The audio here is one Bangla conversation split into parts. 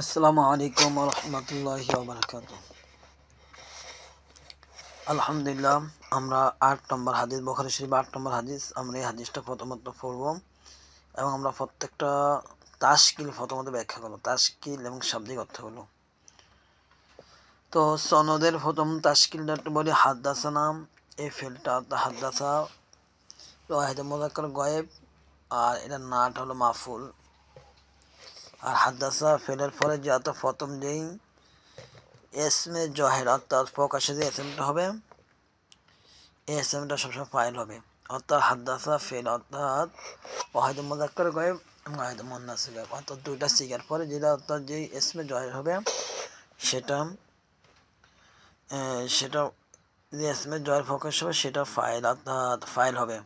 আসসালামু আলাইকুম রহমতুল্লাহি বারকাত আলহামদুলিল্লাহ, আমরা আট নম্বর হাদিস, বখারি শরীফ আট নম্বর হাদিস, আমরা এই হাদিসটা প্রথমত পড়ব এবং আমরা প্রত্যেকটা তাসকিল প্রথমত ব্যাখ্যা করব তাসকিল এবং শাব্দিক অর্থগুলো। তো সনদের প্রথম তাসকিলটা একটু বলি, হাদ্দাসা নাম, এই ফেলটা হাদ্দাসা ওয়াহিদ মোজাক্কর গয়েব, আর এটা নাট হলো মাফুল। আর হাদ্দাসা, ফেলের পরে যে অর্থাৎ প্রথম যেই এসমে জহের অর্থাৎ প্রকাশে যে এসএমটা হবে, এই এসএমটা সবসময় ফাইল হবে। অর্থাৎ হাদ্দাসা, ফেল অর্থাৎ ওয়াহিদ মোজাক্কর গয়েব ওয়াহিদ মন্না সিগার অর্থাৎ দুইটা সিগার পরে যেটা অর্থাৎ যেই এসমে জহের হবে, সেটা সেটা যে এসমে জয়ের প্রকাশ হবে, সেটা ফাইল অর্থাৎ ফাইল হবে।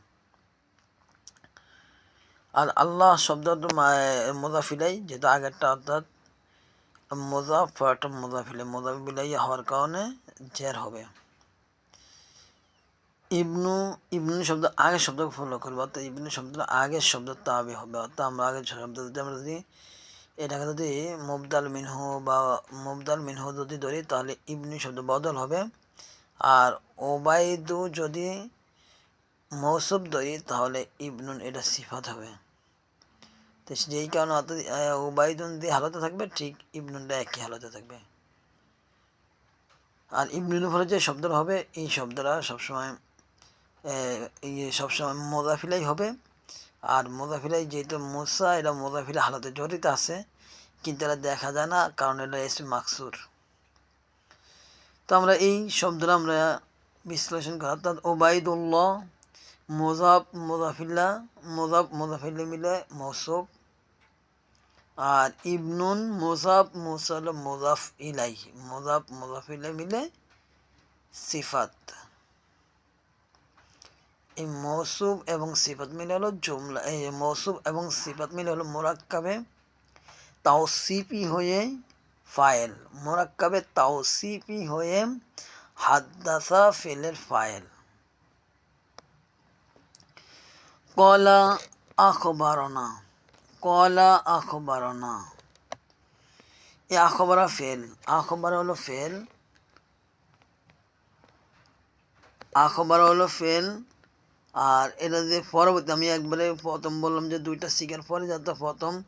আর আল্লাহ শব্দটা মোজাফিলাই যেটা আগেরটা অর্থাৎ মোজা পরটা মোজাফিলাই মোজাফিলাই হওয়ার কারণে জের হবে। ইবনু ইবনু শব্দ আগের শব্দ ফলো করবে, অর্থাৎ ইবনু শব্দটা আগের শব্দ তাবে হবে, অর্থাৎ আমরা আগের শব্দ যদি, আমরা যদি এটাকে যদি মুবদাল মিনহু বা মুবদাল মিনহু যদি ধরি, তাহলে ইবনু শব্দ বদল হবে। আর ওবায়দু যদি মৌসুব ধরি, তাহলে ইবনুন এটা সিফাত হবে। তো যেই কারণে উবাইদুন দিয়ে হালতে থাকবে, ঠিক ইবনুনটা একই হালতে থাকবে। আর ইবনুনের ফলে যে শব্দটা হবে, এই শব্দটা সবসময় সবসময় মোজাফিলাই হবে। আর মোজাফিলাই যেহেতু মোসা, এটা মোজাফিলা হালতে জড়িত আছে, কিন্তু এটা দেখা যায় না, কারণ এটা এসে মাকসুর। তো আমরা এই শব্দটা আমরা বিশ্লেষণ করি, অর্থাৎ ওবায়দুল্লাহ মোজাব মোজাফিল্লা মোজাব মোজাফিল্লা মিলে মৌসুফ আর ইবনুন মোজাব মোসাল মোজাফ ইলাই মোজাব মোজাফ ইলাই মিলে সিফাত। এই মৌসুব এবং সিফাত মিলে হলো জুমলা, এই মৌসুব এবং সিফাত মিলে হলো মোরাক্কাবে তাওসিপি হয়ে ফায়েল, মোরাক্কাবে তাওসিপি হয়ে হাদ্দাসা ফেলের ফায়েল। কলা, আখবারনা। কলা আখবারনা। এ আখবরা ফেল। আখবর হলো ফেল। আখবর হলো ফেল। আর এটা যে পরবর্তী, আমি একবারে প্রথম বললাম যে দুইটা শিকার পরে যাতে প্রথম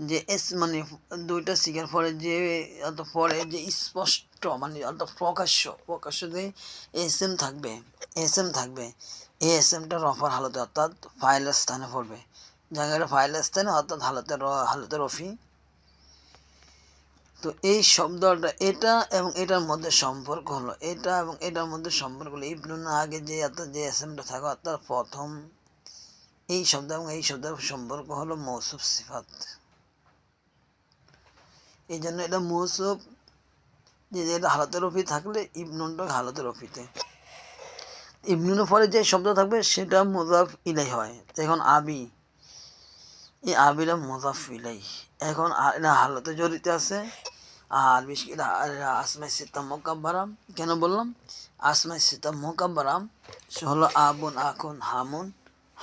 যে এস মানে দুইটা শিকার পরে যে অত পরে যে স্পষ্ট মানে অত প্রকাশ্য প্রকাশ্য যে এস এম থাকবে এস এম থাকবে এই এস এমটা রফার হালতে অর্থাৎ ফাইলের স্থানে পড়বে। জায়গাটা ফাইলের স্থানে অর্থাৎ হালতের হালতের রফি তো এই শব্দটা এটা এবং এটার মধ্যে সম্পর্ক হলো এটা এবং এটার মধ্যে সম্পর্ক হলো। ইবনুন আগে যে অর্থাৎ যে এস এমটা থাকে, অর্থাৎ প্রথম এই শব্দ এবং এই শব্দের সম্পর্ক হলো মৌসুফ সিফাত। এই জন্য এটা মৌসুফ, যে এটা হালতের রফি থাকলে ইবনুনটা হালতের রফিতে ইবনুনের পরে যে শব্দ থাকবে, সেটা মোজাফ ইলাই হয়। এখন আবি এই আবিরা মোজাফ ইলাই এখন হালতে জড়িত আছে। আর বেশি আসমাই সীতা মোকাব্বারাম। কেন বললাম? আসমাই সীতা মোকাব্বারাম, সে হলো আবুন আখুন হামুন,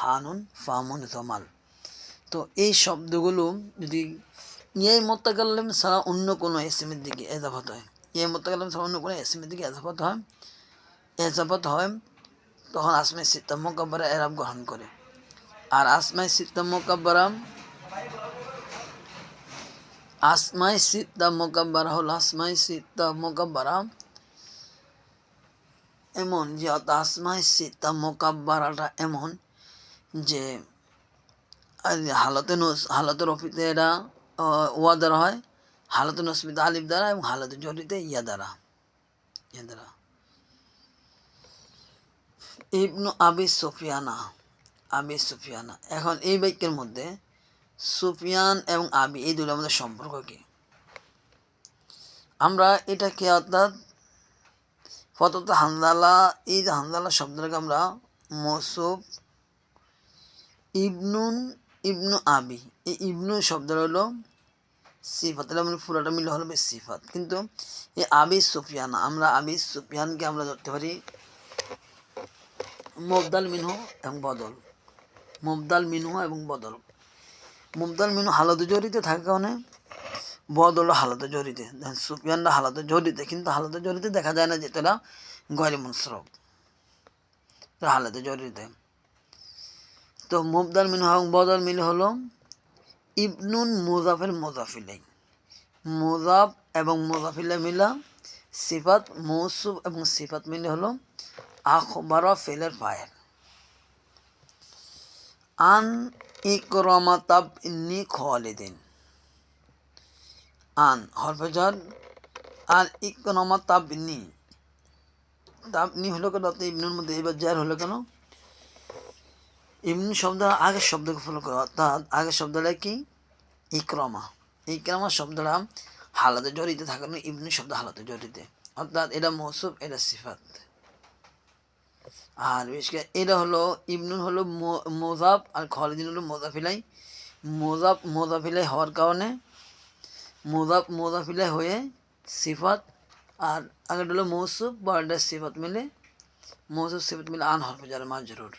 হানুন, ফামুন জমাল তো এই শব্দগুলো যদি ইয়ে মোত্তাকাল্লাম ছাড়া অন্য কোনো এসএমের দিকে এজাফত হয়। ইয়ে মোত্তাকাল্লাম ছাড়া অন্য কোনো এসএমের দিকে এজাফত হয়। এজাফত হয়, তখন আসমাই সিত্তা মোকাব্বারা এরাব গ্রহণ করে। আর আসমাই সিত্তা মোকাব্বারাম আসমাই সিত্তা মোকাব্বারা হল আসমাই সিত্তা মোকাব্বারা এমন যে আসমাই সিত্তা মোকাব্বারাটা এমন যে হালতে নস, হালতে রফিতে এরা ওয়া দ্বারা হয়। হালতে নসমিতে আলিফ দ্বারা এবং হালতে জড়িতে ইয়া দ্বারা। ইয়া দ্বারা। ইবনু আবি সুফিয়ানা। আবি সুফিয়ানা। এখন এই বাক্যের মধ্যে সুফিয়ান এবং আবি এই দুটোর মধ্যে সম্পর্ক কি? আমরা এটাকে অর্থাৎ ফতত হান্দালা এই যে হান্দালা শব্দটাকে আমরা মসুফ ইবনুন ইবনু আবি, এই ইবনু শব্দটা হলো সিফাত। এটা মানে পুরোটা মিলে হলো সিফাত। কিন্তু এই আবি সুফিয়ানা, আমরা আবি সুফিয়ানকে আমরা ধরতে পারি মুবদাল মিনহু এবং বদল। মুবদাল মিনহু এবং বদল। মুবদাল মিনু হালদ জড়িতে থাকে কারণে বদ হলো হালাতে দেখেন সুফিয়ানরা হালাতে জড়িতে কিন্তু হালাতে জড়িতে দেখা যায় না যে তারা গয়রে মনসরফ হালাতে জড়িতে তো মুবদাল মিন এবং বদল মিল হলো ইবনুন মুজাফের মোজাফিলাই। মুজাফ এবং মোজাফিলা মিলা সিফাত, মৌসুফ এবং সিফাত মিলে হলো আখবার ফেলের ফায়েল আন ইকরমা তাব ইন্নি খালিদিন। আন হরফেজার আর ইকরমা তাব ইন্নি। তাবনি হলো কেন? ইবনুর মধ্যে এবার জার হলো কেন? ইবনু শব্দ আগের শব্দকে ফলো করে। অর্থাৎ আগের শব্দটা কি? ইকরমা। ইকরমা শব্দটা হালাতে জড়িত থাকে না, ইবনু শব্দ হালাতে জড়িত। অর্থাৎ এটা মৌসুফ এটা সিফাত। আর বিশেষ করে এটা হলো ইবনুন হলো মোজাব আর খালিদিন হলো মোজাফিলাই। মোজাব মোজাফিলাই হওয়ার কারণে মোজাব মোজাফিলাই হয়ে সিফাত আর আগেটা হলো মৌসুফ বা এটা সিফাত মিলে, মৌসুফ সিফাত মিলে আন হরফে যারা মাজরুর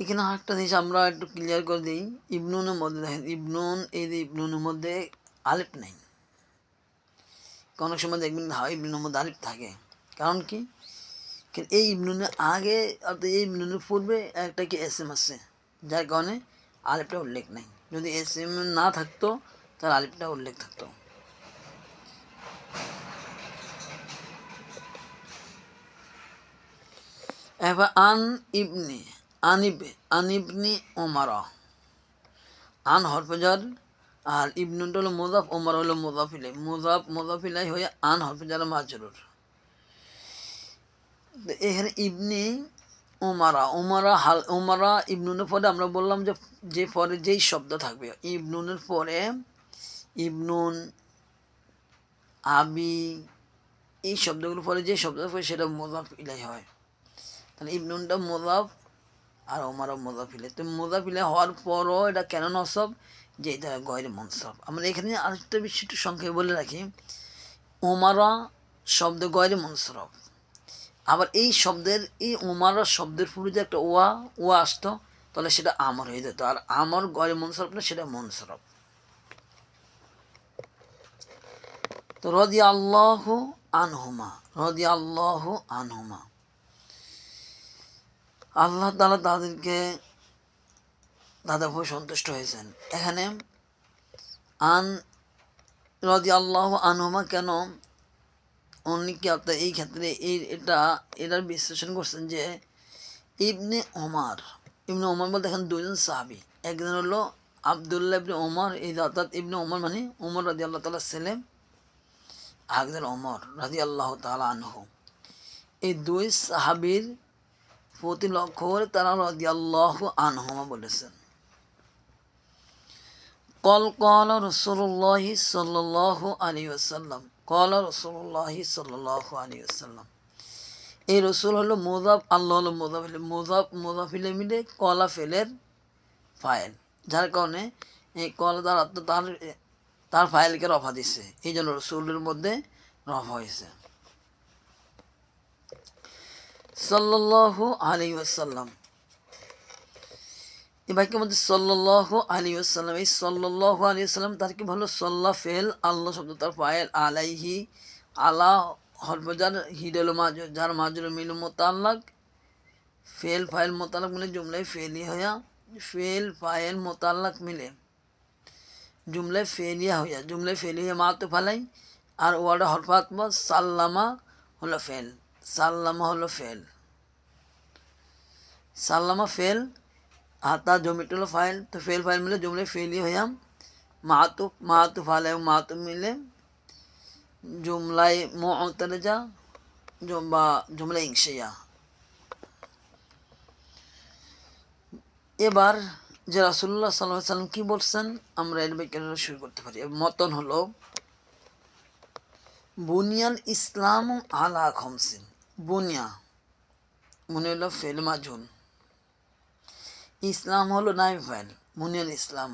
এখানে আরেকটা জিনিস আমরা একটু ক্লিয়ার করে দিই, ইবনুনের মধ্যে দেখেন, ইবনুন, এই যে ইবনুনের মধ্যে আলিফ নেই। অনেক সময় দেখবেন হ্যাঁ ইবনুনের মধ্যে আলিফ থাকে। কারণ কি? এই ইবনুনের আগে অর্থাৎ এই ইবনুনের পূর্বে একটা কি এস এম আছে, যার কারণে আলিফটা উল্লেখ নেই। যদি এস এম না থাকতো, তাহলে আলিফটা উল্লেখ থাকতো। এবার আন ইবনি আনিব আনিবনি ওমারা। আন হরফেজার আর ইবনুটা হলো মোজাফ ওমর হলো মোজাফিলে মোজাফ মোজাফিলাই হয়ে আন হরফেজার মাজরুর। এখানে ইবনি ওমারা ওমারা হাল ওমারা ইবনুনের পরে আমরা বললাম যে যে পরে যেই শব্দ থাকবে, ইবনুনের পরে ইবনুন, আবি, এই শব্দগুলোর পরে যে শব্দ থাকবে সেটা মোজাফ ইলাই হয়। তাহলে ইবনুনটা মোজাফ আর ওমারও মোজাফিলে তো মোজাফিলে হওয়ার পরও এটা কেন নসব? যে এটা গয়ের মনসব। আমরা এখানে আরেকটা বিষয় একটু সংক্ষেপে বলে রাখি ওমারা শব্দ গয়ের মনসরফ আবার এই শব্দের, এই ওমারা শব্দের পুরো যে একটা ওয়া ওয়া আসতো, তাহলে সেটা আমর হয়ে যেত। আর আমর গয়ের মনসরফ না, সেটা মনসরফ। তো রদি আল্লাহ আনহুমা রদি আল্লাহ আনহুমা। আল্লাহ তালা তাদেরকে দাদা উপর সন্তুষ্ট হয়েছেন। এখানে, আন রদি আল্লাহ আনহুমা কেন অনেকে অর্থাৎ এই ক্ষেত্রে এই এটা, এটার বিশ্লেষণ করছেন যে ইবনে ওমার, ইবনে ওমর বলতে এখানে দুজন সাহাবি। একজন হলো আবদুল্লাহ ইবনে ওমর, এই অর্থাৎ ইবনে ওমর মানে ওমর রাজি আল্লাহ তালা ছেলে একজন ওমর রাজি আল্লাহ তালা আনহু। এই দুই সাহাবির প্রতি লক্ষ্য করে তারা রাজি আল্লাহ আনহুমা বলেছেন। কল কল রসুল্লাহ সাল্লাহ আলী আসাল্লাম কল রসুল্লাহ সাল্লাহ আলী আসাল্লাম এই রসুল হলো মোজাফ আল্লাহ হলো মোজাফ মোজাফিলে মিলে কলা ফেলের ফাইল। যার কারণে এই কলা তার তার তার ফাইলকে রফা দিছে। এই জন্য রসুলের মধ্যে রফা হয়েছে। সাল্লাহ আলী আসাল্লাম বাক্যের মধ্যে সাল্লাহ আলী আসাল্লাম এই সাল্লাহ আলী আসাল্লাম তার কি ভালো সাল্লাহ ফেল, আল্লাহ শব্দ তার ফায়েল, আলাইহি, আলা হরফজার হিডেল মাজ, যার মাজুর মিল মোতাল্লাক ফেল ফাইল মোতাল্লাক মিলে জুমলাই ফেলি হইয়া, ফেল ফাইল মোতাল্লাক মিলে জুমলাই ফেলিয়া হইয়া জুমলাই ফেলি হইয়া মা তো ফালাই, আর ওয়ার্ডে হরফাত্ম সাল্লামা হলো ফেল, সাল্লামা হলো ফেল, সাল্লামা ফেল আর তার ফাইল, তো ফেল ফাইল মিলে জুমলে ফেলই হইয়াম। মাহাতুফ মাহাতুফ আলাই মাহাতুফ মিলে জুমলাই মুতারেজা বা জুমলা ইংশিয়া এবার যে রাসুল্লাহ সাল্লাহ সাল্লাম কী বলছেন, আমরা এর বিজ্ঞানীরা শুরু করতে পারি। মতন হলো বুনিয়াল ইসলাম আলা খমসিন। বুনিয়া, মনে হলো ফেল মাজুন। ইসলাম হলো নাই ফাইল বুনিয়াল ইসলাম।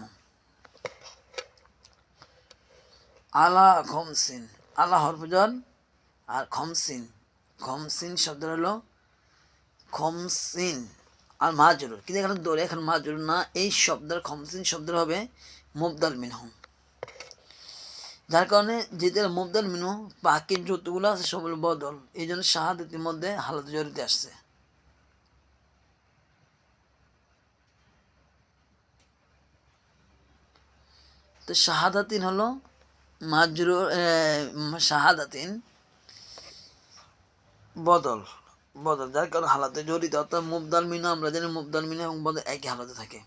আলা খমসিন, আলা হরফজন আর খমসিন। খমসিন শব্দ হলো খমসিন আর মা জরুর কিন্তু এখানে দৌড়ে এখানে মা জরুর না, এই শব্দের খমসিন শব্দ হবে মুবদাল মিনহু। যার কারণে যেদের মুবদাল মিনহু, বাকি যতগুলো আছে সবগুলো বদল। এই জন্য শাহাদাতের মধ্যে হালত জড়িত আসছে। তো শাহাদাতিন হলো মাজরু শাহাদাতিন বদল বদল, যার কারণে হালাতে জড়িত। অর্থাৎ মুবদাল মিনা আমরা জানি মুবদাল মিনা এবং বদল একই হালাতে থাকে।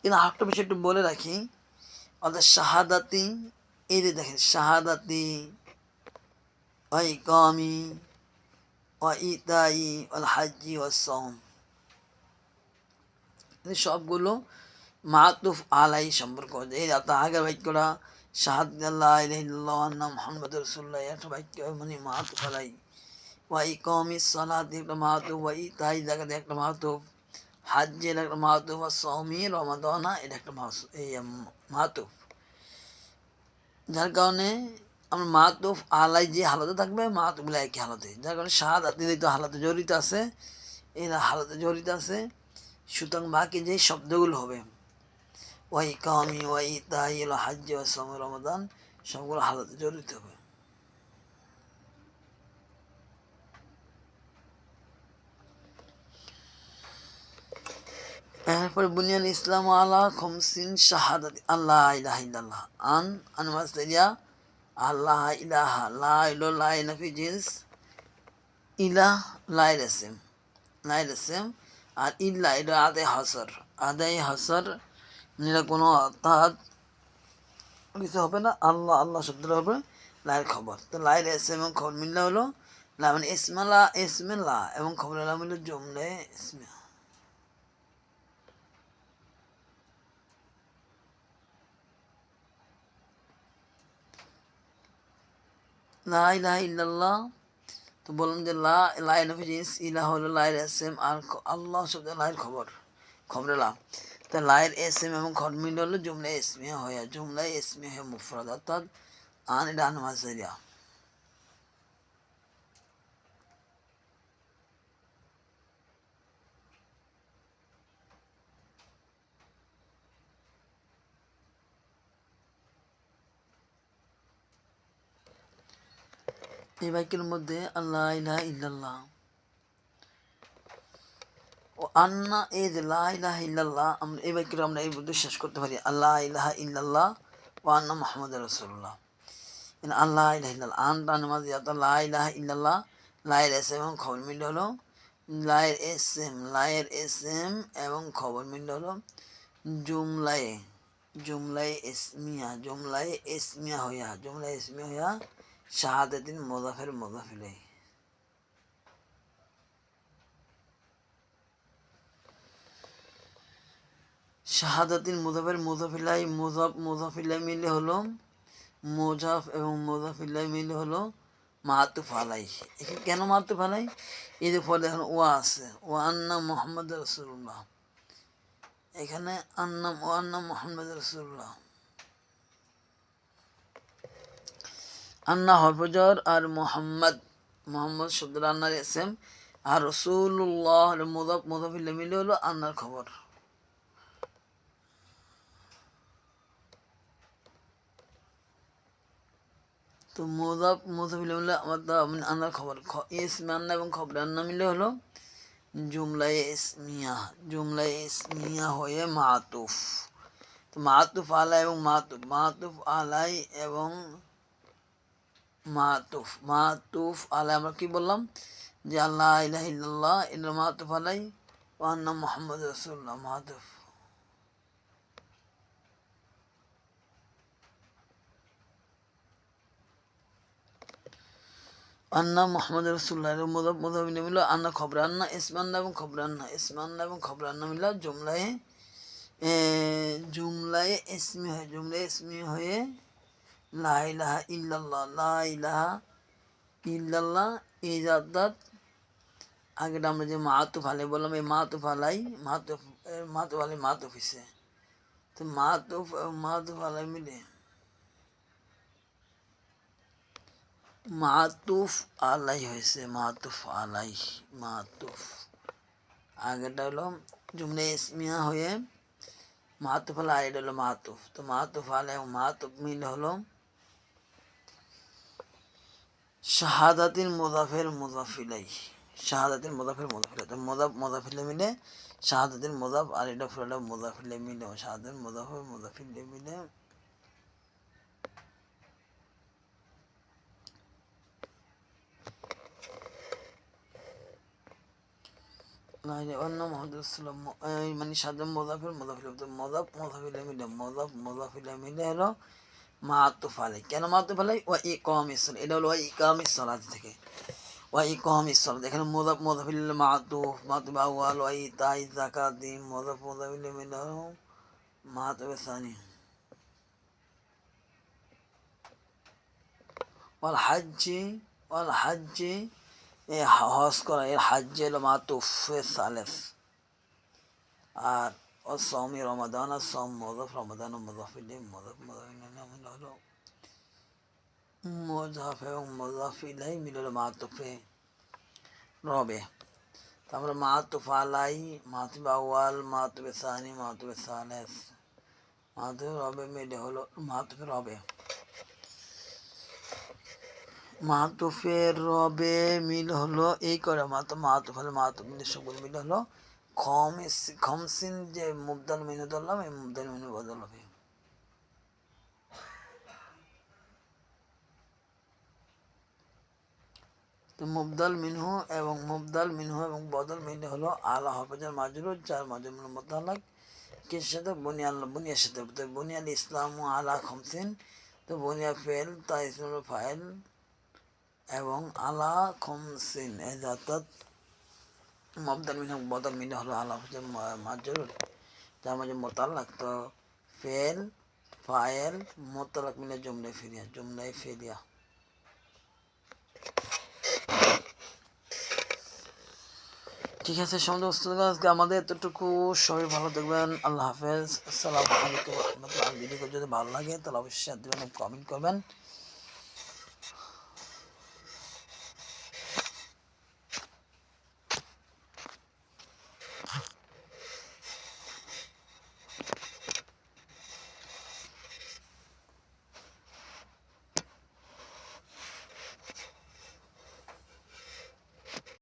কিন্তু আরেকটা বিষয় একটু বলে রাখি, অর্থাৎ শাহাদাতি এই যে দেখেন শাহাদাতি ওই কামি ও ইতাই ওল হাজি ও সম সবগুলো মাতুফ আলাই সম্পর্ক। এই আগের বাক্যটা শাহাদ আল্লাহ ইলাহ মোহাম্মদ বাক্য মানে মাতুফ আলাই। ওয়াই কমি সালাদ একটা মাহাতুব ওয়াই তাই জায়গাতে একটা মাহাতুব হাজ্জের একটা মাহাতুব বা সৌমি রমাদনা, এটা একটা এই মাহাতুব যার কারণে আমার মাহাতুফ আলাই যে হালতে থাকবে মাহাতুবগুলো একই হালতে। যার কারণে শাহাদ তো হালতে জড়িত আছে, এরা হালতে জড়িত আছে। সুতরাং বাকি যে শব্দগুলো হবে ওয়াই কামি ওয়াই তাই হাজ্য সম রমাদান, সবগুলো হালতে জড়িত হবে। এরপরে বুনিয়াল ইসলাম আলা খমসিন শাহাদাত আল্লাহ ইলাহা ইল্লাল্লাহ, আন আনমাস তেরিয়া আল্লাহ ইলাহা, লা ইলো লা ইলাফি জিন্স ইলাহ লাই রাসেম লাই রাসেম আর ইল্লা, এটা আদে হাসর আদায় হাসর এটা কোনো অর্থাৎ কিছু হবে না, আল্লাহ আল্লাহ শব্দটা হবে লাইয়ের খবর। তো লাইয়ের এস এবং খবর মিললে হলো, লা মানে ইসমালা, ইসমিল্লা এবং খবর এলাম হলো জমলে ইসমা লা ইলাহা ইল্লাল্লাহ। তো বললাম যে লা লাই নফি জিনিস হলো লাইয়ের এস এম আর আল্লাহ শব্দ লাইয়ের খবর। খবরে লা তা লাইয়ের এস এম এবং মিল হলো জুমলা এসমিয়া হয়ে, জুমলা এসমিয়া হয়ে মুফরাদ, অর্থাৎ আন এটা আনমাজারিয়া এই বাক্যের মধ্যে আল্লাহ ইলাহা ইল্লাল্লাহ ও আন্না এই যে লা ইলাহা ইল্লাল্লাহ, আমরা এই বাক্যটা আমরা এই শেষ করতে পারি আল্লাহ ইলাহা ইল্লাল্লাহ ও আন্না মোহাম্মদ রসুল্লাহ আল্লাহ ইলাহা ইল্লাল্লাহ আনটা নামাজ লা ইলাহা ইল্লাল্লাহ, লায়ের এস এবং খবর মিললে হলো, লায়ের এস এম লায়ের এস এম এবং খবর মিললে হলো জুমলায়ে, জুমলায় এসমিয়া জুমলায় এসমিয়া হইয়া, জুমলায় এসমিয়া হইয়া শাহাদাতিন মোজাফের মোজাফিলে। শাহাদাতিন মুজাফের, মুজাফিলাই, মুজাফ, মুজাফিলাই মিলে হলো মোজাফ এবং মুজাফিলাই মিলে হলো মাহাতুফ আলাই কেন মাহাতুফ আলাই এদের ফলে এখন ওয়া আছে ও আন্না মোহাম্মদ রসুল্লাহ এখানে আন্না ও আন্না মোহাম্মদ রসুল্লাহ আন্না হরফজর আর মোহাম্মদ মোহাম্মদ শব্দুল আন্নার এসেম আর রসুল্লাহ মোদক মোদফিল্লা মিলে হলো আন্নার খবর। তো মোদাব মোদফিল্লা মিলে আমার মানে আন্নার খবর ইসমে আন্না এবং খবর। আন্না মিলে হলো জুমলায় ইসমিয়া জুমলায় ইসমিয়া হয়ে মাতুফ। তো মাতুফ আলাই এবং মাতুফ মাতুফ আলাই এবং মাতুফ। মাতুফ আলাই আমরা কি বললাম? যে আল্লাহ ইলাহ ইল্লাল্লাহ ইল্লা মাতুফ আলাই। ওয়ান্না মোহাম্মদ রসুল্লাহ মাতুফ। আন্না মোহাম্মদ রসুল্লাহ মুদব মুদব মিল আন্না খবরান্না ইসমান্না এবং খবরান্না ইসমান্না এবং খবরান্না মিল জুমলায় জুমলায় ইসমি হয়ে, জুমলায় ইসমি হয়ে, লা ইলাহা ইল্লাল্লাহ, লা ইলাহা ইল্লাল্লাহ, এই জাত আগেটা আমরা যে মাহাতুফ আলাই বললাম, এই মাহাতুফ আলাই মাহাতুফ মাহাতুফ আলাই মাহাতুফ হিসে তো মাহাতুফ মাহাতুফ আলাই মিলে মাতুফ আলাই হয়েছে, মাতুফ আলাই মাতুফ। আগেরটা হলো জুমলে ইসমিয়া হয়ে মাহাতুফ আল আর এটা হলো মাহাতুফ তো মাহাতুফ আল এবং মাহাতুফ মিল হলো শাহাদাতিন মুজাফের মুজাফিলাই শাহাদাতিন মুজাফের মুজাফিলাই তো মুজাফ মুজাফিলে মিলে শাহাদাতিন মুজাফ আর এটা হলো মুজাফিলে মিলে। শাহাদাতিন মুজাফের মুজাফিলে মিলে না এটা অন্য মোহাম্মদ সাল্লাম মানে সাজাম মোজাফির মোজাফিল তো মোজাফ মোজাফিলে মিলে মোজাফ মোজাফিলে মিলে হলো মাতুফ আলাই কেন মাতুফ আলাই ওয়া ই কম ইসল এটা হলো ওয়া ই কাম ইসলাত থেকে ওয়া ই কম ইসল এখানে মোজাফ মোজাফিল মাতুফ মাতুফ আউয়াল ওয়া ই তাই জাকাতি মোজাফ মোজাফিলে মিলে হলো মাতুফ সানি ওয়াল হাজ্জি ওয়াল হাজ্জি এ হজ করা, এর হাজ্জে হলো মাতুফে সালেস। আর ও সমি রমাদান আর সম মজফ রমাদান মজফ মজফিল হলো মজাফ এবং মজাফিলাই মিলে হলো মাতুফে রবে। তারপরে মাতুফ আলাই, মাতুফ আওয়াল মাতুফে সানি, মাতুফে সালেস। মাতুফে রবে মিলে হলো, মাতুফে রবে। মাতুফের রবে মিল হলো, এই করে মাতো, মাতুফ হলো, মাতুফ মিলে সবগুলো মিল হলো। খমিস খমসিন যে মুবদাল মেনু ধরলাম, এই মুবদাল মেনু বদল হবে তো মুবদাল মিনহু এবং মুবদাল মিনহু এবং বদল মিলে হলো আলা হফাজার মাজরুর যার মাজরুল মোতালাক। কিসের সাথে? বুনিয়াল বুনিয়ার সাথে। বুনিয়াল ইসলাম আলা খমসিন তো বুনিয়া ফেল তা ইসলাম ফাইল। এবং আলা খমসিন অর্থাৎ মবদাল মিনে বদল মিনে হলো আলা হচ্ছে মাজরুর যার মাঝে মোতালাক। তো ফেল, ফায়েল, মোতালাক মিলে জুমলায় ফিরিয়া, জুমলায় ফেরিয়া। ঠিক আছে সমস্ত আজকে আমাদের এতটুকু। সবাই ভালো দেখবেন আল্লাহ হাফেজ। আসসালামু আলাইকুম। ভিডিও যদি ভালো লাগে, তাহলে অবশ্যই দেবেন কমেন্ট করবেন।